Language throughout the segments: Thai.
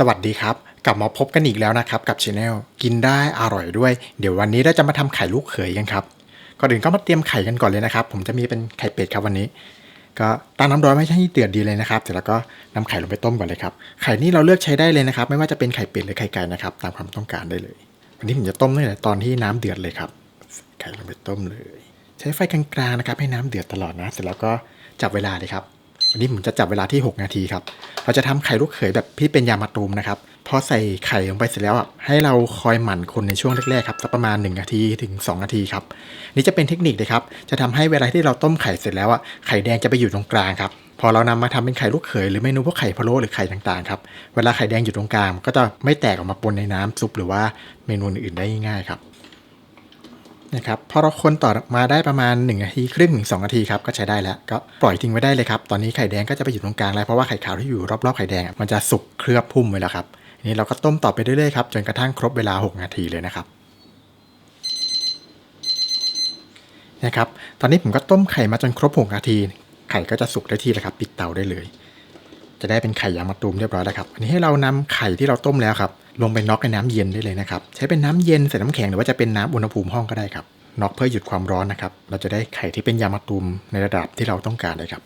สวัสดีครับ กลับมาพบกันอีกแล้วนะครับ กับช anel กินได้อร่อยด้วย เดี๋ยววันนี้เราจะมาทำไข่ลูกเขยกันครับก่อนอื่นก็มาเตรียมไข่กันก่อนเลยนะครับ ผมจะมีเป็นไข่เป็ดครับวันนี้ ก็ตั้งน้ำร้อนไม่ให้เดือดดีเลยนะครับเสร็จแล้วก็นำไข่ลงไปต้มก่อนเลยครับไข่นี่เราเลือกใช้ได้เลยนะครับ ไม่ว่าจะเป็นไข่เป็ดหรือไข่ไก่นะครับ ตามความต้องการได้เลย วันนี้ผมจะต้มตั้งแต่ตอนที่น้ำเดือดเลยครับ ไข่ลงไปต้มเลย ใช้ไฟกลางๆนะครับ ให้น้ำเดือดตลอดนะ เสร็จแล้วก็จับเวลาเลยครับ วันนี้ผมจะจับเวลาที่ 6 นาทีครับ เราจะทำไข่ลูกเขยแบบที่เป็นยามาตูมนะครับพอใส่ไข่ลงไปเสร็จแล้วอะให้เราคอยหมั่นคนในช่วงแรกๆครับสักประมาณ 1 นาทีถึง 2 นาทีครับนี่จะเป็นเทคนิคเลยครับจะทำให้เวลาที่เราต้มไข่เสร็จแล้วอะไข่แดงจะไปอยู่ตรงกลางครับพอเรานำมาทำเป็นไข่ลูกเขยหรือเมนูพวกไข่พะโล้หรือไข่ต่างๆครับเวลาไข่แดงอยู่ตรงกลางก็จะไม่แตกออกมาปนในน้ำซุปหรือว่าเมนูอื่นๆได้ง่ายครับ นะครับพอเราคนต่อมาได้ประมาณ1นาทีครึ่งถึง2นาทีครับก็ใช้ได้แล้วก็ปล่อยทิ้งไว้ได้เลยครับตอนนี้ไข่แดงก็จะไปอยู่ตรงกลางแล้วเพราะว่าไข่ขาวที่อยู่รอบๆไข่แดงมันจะสุกเคลือบพุ่มไว้แล้วครับนี้เราก็ต้มต่อไปเรื่อยๆครับจนกระทั่งครบเวลา 6 นาทีเลยนะครับนะครับตอนนี้ผมก็ต้มไข่มาจนครบ 6 นาที ไข่ก็จะสุกได้ที่แล้วครับ ปิดเตาได้เลย จะได้เป็นไข่ยางมะตูมเรียบร้อยแล้วครับอันนี้ให้เรานำไข่ที่เราต้มแล้วครับ ลงไปน็อกในน้ำเย็นได้เลยนะครับ ใช้เป็นน้ำเย็นใส่น้ำแข็งหรือว่าจะเป็นน้ำอุณหภูมิห้องก็ได้ครับน็อกเพื่อหยุดความร้อนนะครับ เราจะได้ไข่ที่เป็นยามะตูมในระดับที่เราต้องการเลยครับ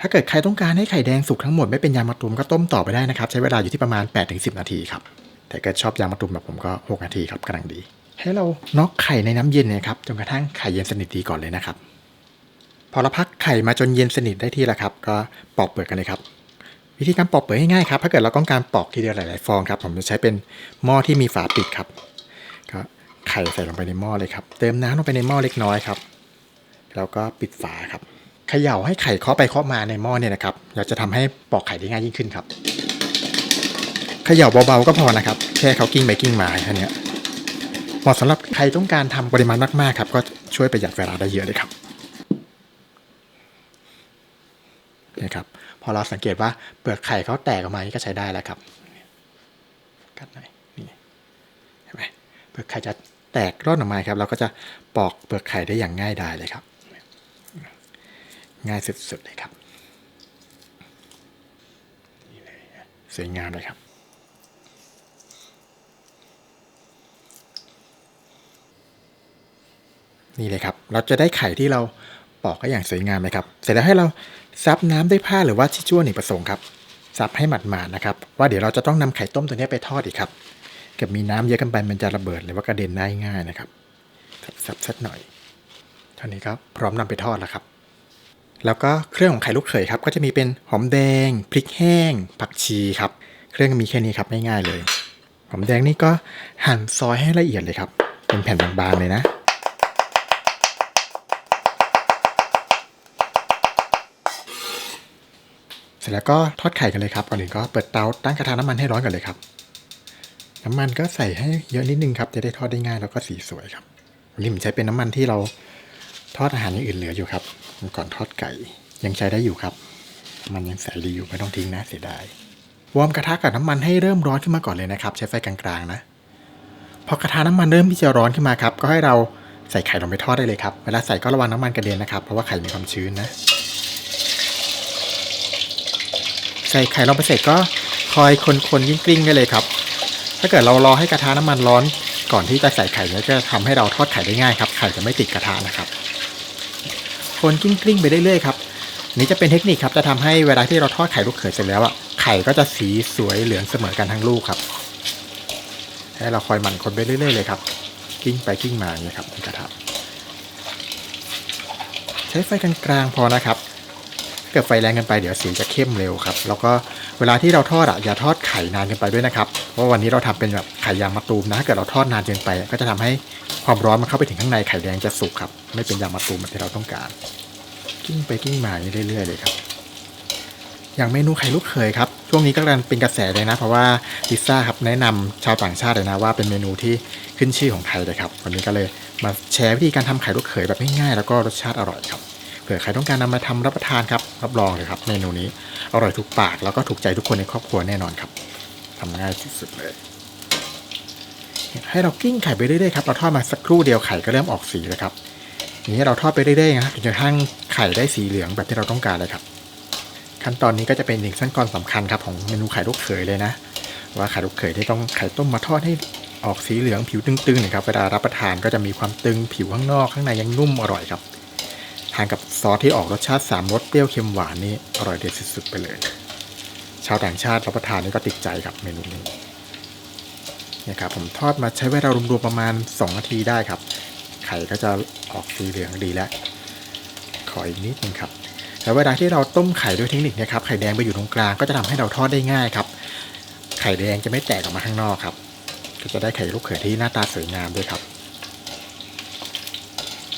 ถ้าเกิดใครต้องการให้ไข่แดงสุกทั้งหมดไม่เป็นยามะตูมก็ต้มต่อไปได้นะครับ ใช้เวลาอยู่ที่ประมาณ 8-10 นาทีครับ แต่เกิดชอบยามะตูมแบบผมก็ 6 นาทีครับกำลังดี ให้เราน็อกไข่ในน้ำเย็นเนี่ยครับจนกระทั่งไข่เย็นสนิทดีก่อนเลยนะครับ พอเราพักไข่มาจนเย็นสนิทได้ที่แล้วครับ ก็ปอกเปลือกกันเลยครับ วิธีการปอกเปลือกง่ายๆครับ ถ้าเกิดเราต้องการปอกทีเดียวหลายๆฟองครับ ผมจะใช้เป็นหม้อที่มีฝาปิดครับก็ไข่ใส่ลงไปในหม้อเลยครับ เติมน้ำลงไปในหม้อเล็กน้อยครับ แล้วก็ปิดฝาครับเขย่าให้ไข่เคาะไปเคาะมาในหม้อเนี่ยนะครับเราจะทำให้ปอกไข่ได้ง่ายยิ่งขึ้นครับเขย่าเบาๆก็พอนะครับ แค่เขากิ้งไปกิ้งมาแค่เนี้ยเหมาะสำหรับใครต้องการทำปริมาณมากๆครับ ก็ช่วยประหยัดเวลาได้เยอะเลยครับ นะครับ พอเราสังเกตว่าเปลือกไข่เขาแตกออกมานี่ก็ใช้ได้แล้วครับกัดหน่อยนี่เห็นไหมเปลือกไข่จะแตกร่อนออกมาครับ เราก็จะปอกเปลือกไข่ได้อย่างง่ายดายเลยครับ ง่ายสุดๆเลยครับนี่เลยสวยงามเลยครับนี่เลยครับ เราจะได้ไข่ที่เรา ปอกก็อย่างสวยงามเลยครับ เสร็จแล้วให้เราซับน้ำด้วยผ้าหรือว่าทิชชู่อเนกประสงค์ครับซับให้หมาดๆนะครับ ว่าเดี๋ยวเราจะต้องนำไข่ต้มตัวนี้ไปทอดอีกครับเกิดมีน้ำเยอะกันไปมันจะระเบิดหรือว่ากระเด็นได้ง่ายนะครับซับๆสักหน่อยเท่านี้ครับพร้อมนำไปทอดแล้วครับ แล้วก็เครื่องของไข่ลูกเขยครับ ก็จะมีเป็นหอมแดง พริกแห้ง ผักชีครับ เครื่องมีแค่นี้ครับง่ายๆเลย หอมแดงนี่ก็หั่นซอยให้ละเอียดเลยครับ เป็นแผ่นบางๆเลยนะ เสร็จแล้วก็ทอดไข่กันเลยครับก่อนอื่นก็เปิดเตาตั้งกระทะน้ำมันให้ร้อนก่อนเลยครับ น้ำมันก็ใส่ให้เยอะนิดนึงครับ จะได้ทอดได้ง่ายแล้วก็สีสวยครับวันนี้ผมใช้เป็นน้ำมันที่เราทอดอาหารอย่างอื่นเหลืออยู่ครับก่อนทอดไก่ยังใช้ได้อยู่ครับ มันยังใสดีอยู่ไม่ต้องทิ้งนะเสียดายวอร์มกระทะกับน้ำมันให้เริ่มร้อนขึ้นมาก่อนเลยนะครับ ใช้ไฟกลางๆนะพอกระทะน้ำมันเริ่มที่จะร้อนขึ้นมาครับ ก็ให้เราใส่ไข่ลงไปทอดได้เลยครับเวลาใส่ก็ระวังน้ำมันกระเด็นนะครับเพราะว่าไข่มีความชื้นนะ ใส่ไข่ลงไปเสร็จก็คอยคนๆยิ่งกลิ้งๆได้เลยครับ ถ้าเกิดเรารอให้กระทะน้ำมันร้อนก่อนที่จะใส่ไข่เนี่ยจะทำให้เราทอดไข่ได้ง่ายครับไข่จะไม่ติดกระทะนะครับ คนกลิ้งๆไปเรื่อยๆครับนี่จะเป็นเทคนิคครับจะทำให้เวลาที่เราทอดไข่ลูกเขยเสร็จแล้วอะไข่ก็จะสีสวยเหลืองเสมอกันทั้งลูกครับให้เราคอยหมั่นคนไปเรื่อยๆเลยครับกิ้งไปกิ้งมาอย่างนี้ยครับในกระทะใช้ไฟกลางๆพอนะครับ เกิดไฟแรงเกินไปเดี๋ยวสีจะเข้มเร็วครับ แล้วก็เวลาที่เราทอดอะอย่าทอดไข่นานเกินไปด้วยนะครับ เพราะวันนี้เราทำเป็นแบบไข่ยางมะตูมนะถ้าเกิดเราทอดนานเกินไป ก็จะทำให้ความร้อนมันเข้าไปถึงข้างในไข่แดงจะสุกครับ ไม่เป็นยางมะตูมแบบที่เราต้องการ กิ้งไปกิ้งมาอย่างเรื่อยๆเลยครับอย่างเมนูไข่ลูกเขยครับ ช่วงนี้ก็กำลังเป็นกระแสเลยนะ เพราะว่าพิซซ่าครับแนะนำชาวต่างชาติเลยนะว่าเป็นเมนูที่ขึ้นชื่อของไทยเลยครับ วันนี้ก็เลยมาแชร์วิธีการทำไข่ลูกเขยแบบง่ายๆแล้วก็รสชาติอร่อยครับ เผื่อใครต้องการนำมาทำรับประทานครับรับรองเลยครับเมนูนี้อร่อยถูกปากแล้วก็ถูกใจทุกคนในครอบครัวแน่นอนครับทำง่ายสุดๆเลย ให้เรากิ้งไข่ไปเรื่อยๆครับเราทอดมาสักครู่เดียวไข่ก็เริ่มออกสีแล้วครับอย่างนี้เราทอดไปเรื่อยๆนะครับจนกระทั่งไข่ได้สีเหลืองแบบที่เราต้องการเลยครับ ขั้นตอนนี้ก็จะเป็นหนึ่งขั้นตอนสำคัญครับของเมนูไข่ลูกเขยเลยนะ ว่าไข่ลูกเขยที่ต้องไข่ต้มมาทอดให้ออกสีเหลืองผิวตึงๆนะครับเวลารับประทานก็จะมีความตึงผิวข้างนอกข้างในยังนุ่มอร่อยครับทานกับ ซอสที่ออกรสชาติสามรสเปรี้ยวเค็มหวานนี่อร่อยเด็ดสุดๆไปเลย ชาวต่างชาติรับประทานนี่ก็ติดใจครับเมนูนี้เนี่ยครับผมทอดมาใช้เวลารวมๆประมาณ 2 นาทีได้ครับ ไข่ก็จะออกสีเหลืองดีแล้ว ขออีกนิดนึงครับแล้วเวลาที่เราต้มไข่ด้วยเทคนิคเนะครับไข่แดงไปอยู่ตรงกลางก็จะทำให้เราทอดได้ง่ายครับ ไข่แดงจะไม่แตกออกมาข้างนอกครับ ก็จะได้ไข่ลูกเขยที่หน้าตาสวยงามด้วยครับ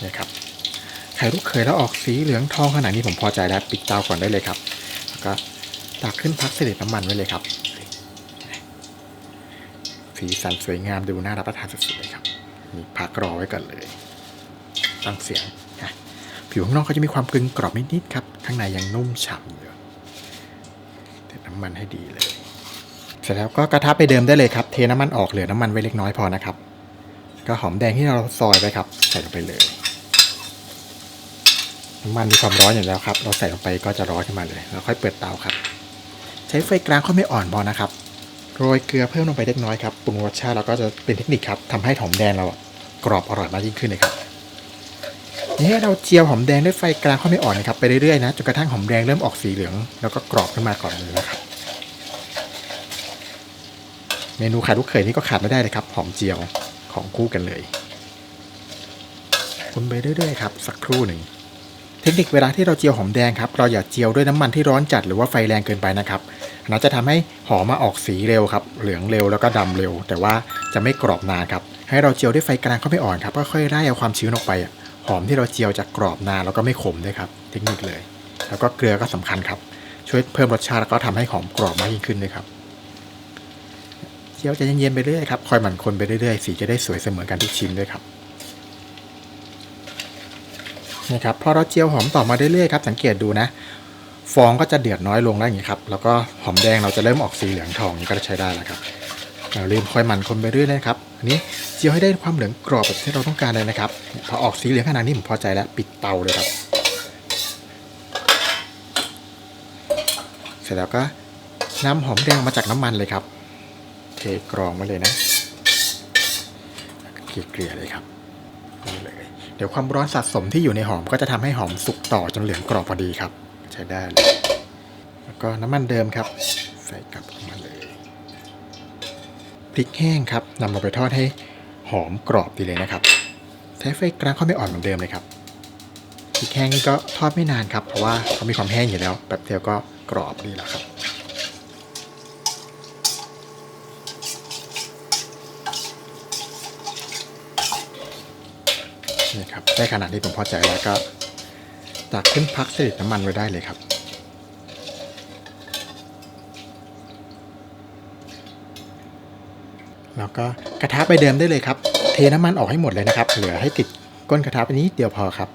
เนี่ยครับ ไข่ลูกเขยแล้วออกสีเหลืองทองขนาดนี้ผมพอใจแล้วปิดเตาก่อนได้เลยครับ แล้วก็ตักขึ้นพักเสด็จน้ำมันไว้เลยครับ สีสันสวยงามดูน่ารับประทานสุดๆเลยครับมีพักรอไว้ก่อนเลยตั้งเสียงนะผิวข้างนอกก็จะมีความกรึงกรอบนิดๆครับ ข้างในยังนุ่มฉ่ำอยู่เทน้ำมันให้ดีเลย เสร็จแล้วก็กระทะไปเดิมได้เลยครับ เทน้ำมันออกเหลือน้ำมันไว้เล็กน้อยพอนะครับ ก็หอมแดงที่เราซอยไว้ครับ ใส่ลงไปเลย น้ำมันมีความร้อนอยู่แล้วครับ เราใส่ลงไปก็จะร้อนขึ้นมาเลยแล้วค่อยเปิดเตาครับ ใช้ไฟกลางค่อยไม่อ่อนพอนะครับโรยเกลือเพิ่มลงไปเล็กน้อยครับปรุงรสชาติแล้วก็จะเป็นเทคนิคครับทำให้หอมแดงเรากรอบอร่อยมากยิ่งขึ้นเลยครับนี่ให้เราเจียวหอมแดงด้วยไฟกลางค่อยไม่อ่อนนะครับไปเรื่อยๆนะจนกระทั่งหอมแดงเริ่มออกสีเหลืองแล้วก็กรอบขึ้นมาก่อนเลยนะครับเมนูไข่ลูกเขยนี่ก็ขาดไม่ได้เลยครับหอมเจียวของคู่กันเลยคนไปเรื่อยๆครับ สักครู่หนึ่ง ทคนิคเวลาที่เราเจียวหอมแดงครับเราอย่าเจียวด้วยน้ำมันที่ร้อนจัดหรือว่าไฟแรงเกินไปนะครับนนั้นจะทำให้หอมมาออกสีเร็วครับเหลืองเร็วแล้วก็ดำเร็ว แต่ว่าจะไม่กรอบนานครับให้เราเจียวด้วยไฟกลางก็ไม่อ่อนครับก็ค่อยไล่เอาความชื้นออกไปหอมที่เราเจียวจะกรอบนานแล้วก็ไม่ขมด้วยครับเทคนิคเลย แล้วก็เกลือก็สำคัญครับ ช่วยเพิ่มรสชาติแล้วก็ทำให้หอมกรอบมากยิ่งขึ้นด้วยครับเจียวจะเย็นๆไปเรื่อยครับคอยหมั่นคนไปเรื่อยๆสีจะได้สวยเสมอกันทุกชิ้นด้วยครับ นี่ครับพอเราเจียวหอมต่อมาเรื่อยๆครับสังเกตดูนะฟองก็จะเดือดน้อยลงแล้วอย่างนี้ครับแล้วก็หอมแดงเราจะเริ่มออกสีเหลืองทองนี่ก็ใช้ได้แล้วครับเราลืมค่อยหมั่นคนไปเรื่อยนะครับอันนี้เจียวให้ได้ความเหลืองกรอบแบบที่เราต้องการเลยนะครับพอออกสีเหลืองขนาดนี้ผมพอใจแล้วปิดเตาเลยครับ เสร็จแล้วก็นำหอมแดงมาจากน้ำมันเลยครับเทกรองไว้เลยนะเกลี่ยเลยครับ เดี๋ยวความร้อนสะสมที่อยู่ในหอมก็จะทำให้หอมสุกต่อจนเหลืองกรอบพอดีครับ ใช้ได้เลยแล้วก็น้ำมันเดิมครับ ใส่กลับมาเลยพริกแห้งครับนำมาไปทอดให้หอมกรอบดีเลยนะครับ ใช้ไฟกลางค่อไม่อ่อนเหมือนเดิมเลยครับพริกแห้งนี่ก็ทอดไม่นานครับเพราะว่าเขามีความแห้งอยู่แล้วแป๊บเดียวก็กรอบดีแล้วครับ นี่ครับ ได้ขนาดที่ผมพอใจแล้วก็ตักขึ้นพักสด็จน้ำมันไว้ได้เลยครับ แล้วก็กระทะไปเดิมได้เลยครับ เทน้ำมันออกให้หมดเลยนะครับ เหลือให้ติดก้นกระทะไปนิดเดียวพอครับ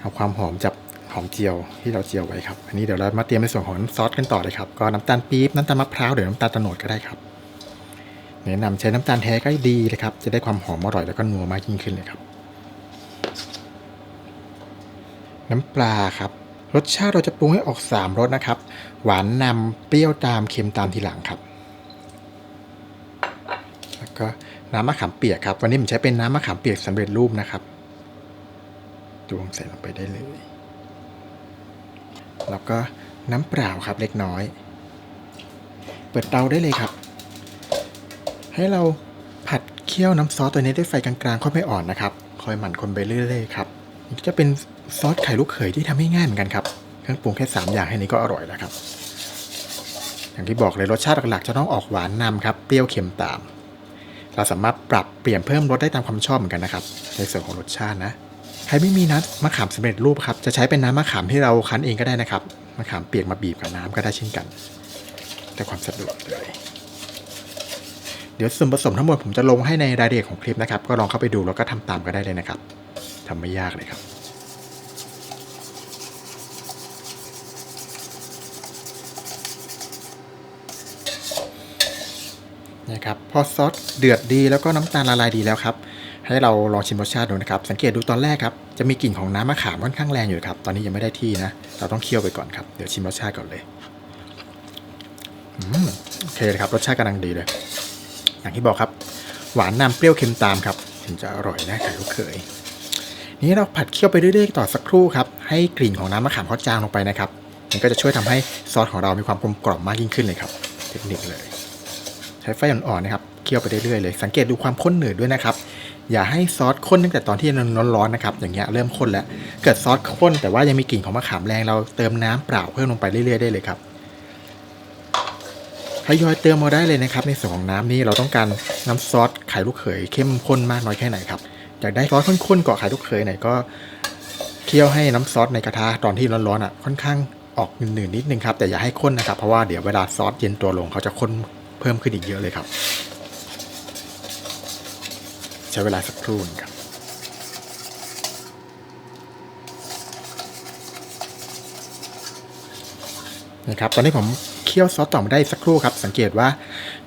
เอาความหอมจากหอมเจียวที่เราเจียวไว้ครับ อันนี้เดี๋ยวเรามาเตรียมในส่วนของซอสกันต่อเลยครับ ก็น้ำตาลปี๊บน้ำตาลมะพร้าวหรือน้ำตาลโตโนดก็ได้ครับแนะนำใช้น้ำตาลแท้ก็ดีเลยครับ จะได้ความหอมอร่อยแล้วก็นัวมากยิ่งขึ้นเลยครับ น้ำปลาครับ รสชาติเราจะปรุงให้ออก 3รสนะครับ หวานนำเปรี้ยวตามเค็มตามทีหลังครับ แล้วก็น้ำมะขามเปียกครับ วันนี้ผมใช้เป็นน้ำมะขามเปียกสำเร็จรูปนะครับตวงใส่ลงไปได้เลย แล้วก็น้ำเปล่าครับเล็กน้อย เปิดเตาได้เลยครับ ให้เราผัดเคี่ยวน้ำซอสตัวนี้ด้วยไฟกลางๆค่อยไม่อ่อนนะครับ ค่อยหมั่นคนไปเรื่อยๆครับ จะเป็นซอสไข่ลูกเขยที่ทำให้ง่ายเหมือนกันครับเครื่องปรุงแค่ 3 อย่างแค่นี้ก็อร่อยแล้วครับ อย่างที่บอกเลยรสชาติหลักๆ จะต้องออกหวานนำครับเปรี้ยวเค็มตาม เราสามารถปรับเปลี่ยนเพิ่มรสได้ตามความชอบเหมือนกันนะครับ ในส่วนของรสชาตินะใครไม่มีน้ำมะขามสำเร็จรูปครับจะใช้เป็นน้ำมะขามที่เราคั้นเองก็ได้นะครับมะขามเปียกมาบีบกับน้ำก็ได้เช่นกัน แต่ความสะดวกเลยเดี๋ยวส่วนผสมทั้งหมดผมจะลงให้ในรายละเอียดของคลิปนะครับ ก็ลองเข้าไปดูแล้วก็ทำตามก็ได้เลยนะครับ ทำไม่ยากเลยครับ นะครับพอซอสเดือดดีแล้วก็น้ำตาลละลายดีแล้วครับ ให้เราลองชิมรสชาติดูนะครับ สังเกตดูตอนแรกครับ จะมีกลิ่นของน้ำมะขามค่อนข้างแรงอยู่ครับ ตอนนี้ยังไม่ได้ที่นะ เราต้องเคี่ยวไปก่อนครับ เดี๋ยวชิมรสชาติก่อนเลยอืมโอเคเลยครับ รสชาติกำลังดีเลย อย่างที่บอกครับ หวานนำเปรี้ยวเค็มตามครับ ถึงจะอร่อยนะไข่ลูกเขย นี่เราผัดเคี่ยวไปเรื่อยๆต่อสักครู่ครับ ให้กลิ่นของน้ำมะขามเขาจางลงไปนะครับ มันก็จะช่วยทำให้ซอสของเรามีความกลมกล่อมมากยิ่งขึ้นเลยครับ เทคนิคเลย ใช้ไฟอ่อนๆนะครับเคี่ยวไปเรื่อยๆเลย สังเกตดูความข้นหนืดด้วยนะครับ อย่าให้ซอสข้นตั้งแต่ตอนที่ร้อนๆนะครับ อย่างเงี้ยเริ่มข้นแล้ว เกิดซอสข้นแต่ว่ายังมีกลิ่นของมะขามแรงเราเติมน้ำเปล่าเพิ่มลงไปเรื่อยๆได้เลยครับทยอยเติมมาได้เลยนะครับ ในส่วนของน้ำนี่เราต้องการน้ำซอสไข่ลูกเขยเข้มข้นมากน้อยแค่ไหนครับ อยากได้ซอสข้นๆกาะไข่ลูกเขยหน่อยก็เคี่ยวให้น้ำซอสในกระทะตอนที่ร้อนๆอะค่อนข้างออกหนืดๆนิดนึงครับแต่อย่าให้ข้นนะครับ เพราะว่าเดี๋ยวเวลาซอสเย็นตัวลงเขาจะข้นเพิ่มขึ้นอีกเยอะเลยครับ ใช้เวลาสักครู่นครับนะครับตอนนี้ผมเคี่ยวซอสต่อมาได้สักครู่ครับ สังเกตว่า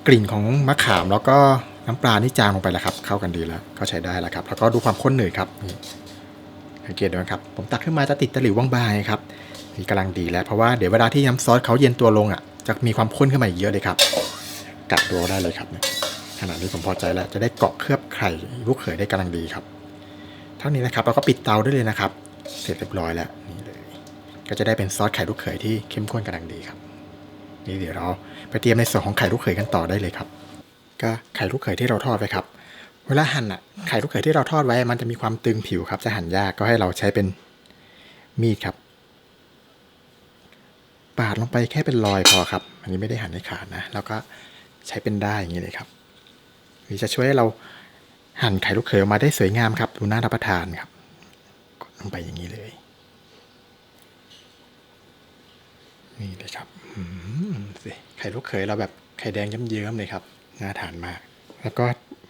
กลิ่นของมะขามแล้วก็ น้ำปลานี่จางลงไปแล้วครับ เข้ากันดีแล้วก็ใช้ได้แล้วครับ แล้วก็ดูความข้นหนืดครับนี่สังเกตดูนะครับ ผมตักขึ้นมาจะติดตะหลิวบางๆครับนี่กำลังดีแล้วเพราะว่าเดี๋ยวเวลาที่น้ำซอสเขาเย็นตัวลงอะจะมีความข้นขึ้นมาอีกเยอะเลยครับกัดตัวได้เลยครับขนาดนี้ผมพอใจแล้วจะได้เกาะเคลือบไข่ลูกเขยได้กำลังดีครับ เท่านี้นะครับเราก็ปิดเตาได้เลยนะครับ เสร็จเรียบร้อยแล้วนี่เลย ก็จะได้เป็นซอสไข่ลูกเขยที่เข้มข้นกำลังดีครับนี่เดี๋ยวเราไปเตรียมในส่วนของไข่ลูกเขยกันต่อได้เลยครับ ก็ไข่ลูกเขยที่เราทอดไว้ครับ เวลาหั่นอะไข่ลูกเขยที่เราทอดไว้ มันจะมีความตึงผิวครับ จะหั่นยากก็ให้เราใช้เป็นมีดครับ ปาดลงไปแค่เป็นรอยพอครับ อันนี้ไม่ได้หั่นให้ขาดนะ แล้วก็ใช้เป็นได้อย่างนี้เลยครับนี่จะช่วยให้เราหั่นไข่ลูกเขยออกมาได้สวยงามครับ ดูน่ารับประทานครับ กดลงไปอย่างนี้เลย นี่เลยครับอืมสิไข่ลูกเขยเราแบบไข่แดงเยิ้มๆเลยครับ น่าทานมาก แล้วก็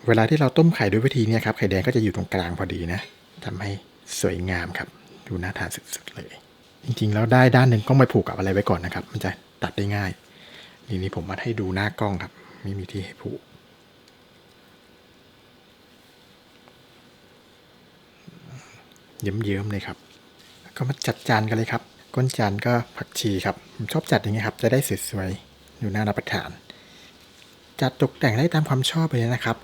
เวลาที่เราต้มไข่ด้วยวิธีนี้ครับไข่แดงก็จะอยู่ตรงกลางพอดีนะทำให้สวยงามครับ ดูน่าทานสุดๆเลย จริงๆ แล้วได้ด้านหนึ่งต้องไปผูกกับอะไรไว้ก่อนนะครับ มันจะตัดได้ง่าย นี่นี่ผมมาให้ดูหน้ากล้องครับ ไม่มีที่ให้ผูกเยิ้มๆเลยครับก็มาจัดจานกันเลยครับ ก้นจานก็ผักชีครับ ผมชอบจัดอย่างเงี้ครับ จะได้สวยๆดูน่ารับประทาน จัดตกแต่งได้ตามความชอบเลยนะครับ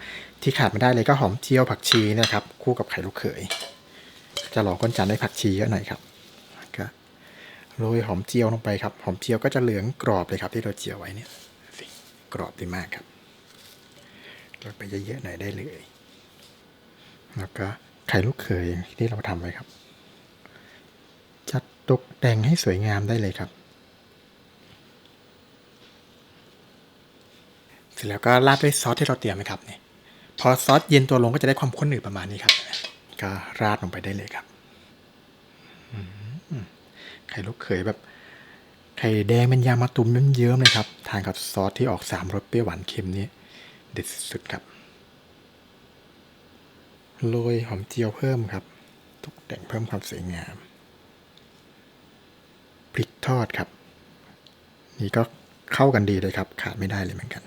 ที่ขาดไม่ได้เลยก็หอมเจียวผักชีนะครับ คู่กับไข่ลูกเขย จะลองก้นจานด้วยผักชีเยอะหน่อยครับก็โรยหอมเจียวลงไปครับหอมเจียวก็จะเหลืองกรอบเลยครับ ที่เราเจียวไว้เนี่ยสิกรอบดีมากครับโรยไปเยอะๆหน่อยได้เลยแล้วก็ไข่ลูกเขยที่เราทำไว้ครับ จัดตกแต่งให้สวยงามได้เลยครับ เส ร็จแล้วก็ราดด้วยซอสที่เราเตรียมไว้ครับเนี่ยพอซอสเย็นตัวลงก็จะได้ความข้นหนืดประมาณนี้ครับก็ราดลงไปได้เลยครับไข่ลูกเขยแบบ ไข่แดงเป็นยางมะตูมเยิ้มๆเลยครับ ทานกับซอสที่ออกสามรสเปรี้ยวหวานเค็มนี่เด็ดสุดครับโรยหอมเจียวเพิ่มครับตกแต่งเพิ่มความสวยงามพริกทอดครับ นี่ก็เข้ากันดีเลยครับ ขาดไม่ได้เลยเหมือนกัน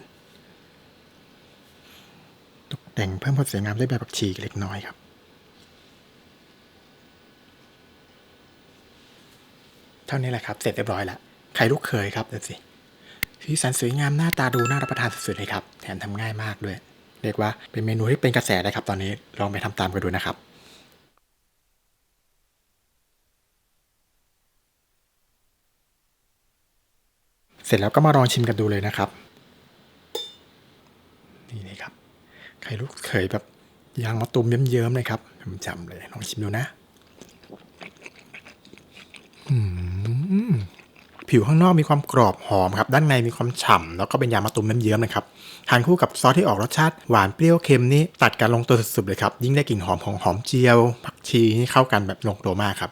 แต่งเพิ่มความสวยงามด้วยใบผักชีเล็กน้อยครับเท่านี้แหละครับเสร็จเรียบร้อยแล้วไข่ลูกเขยครับดูสิสีสันสวยงามหน้าตาดูน่ารับประทานสุดๆเลยครับ แถมทำง่ายมากด้วย เรียกว่าเป็นเมนูที่เป็นกระแสเลยครับตอนนี้ลองไปทำตามกันดูนะครับเสร็จแล้วก็มาลองชิมกันดูเลยนะครับ นี่เลยครับ ไข่ลูกเขยแบบยางมะตูมเยิ้มๆเลยครับจำเลยลองชิมดูนะผิวข้างนอกมีความกรอบหอมครับ ด้านในมีความฉ่ำแล้วก็เป็นยางมะตูมเยิ้มๆนะครับทานคู่กับซอสที่ออกรสชาติหวานเปรี้ยวเค็มนี่ตัดกันลงตัวสุดๆเลยครับ ยิ่งได้กลิ่นหอมของหอมเจียวผักชีนี่เข้ากันแบบลงตัวมากครับ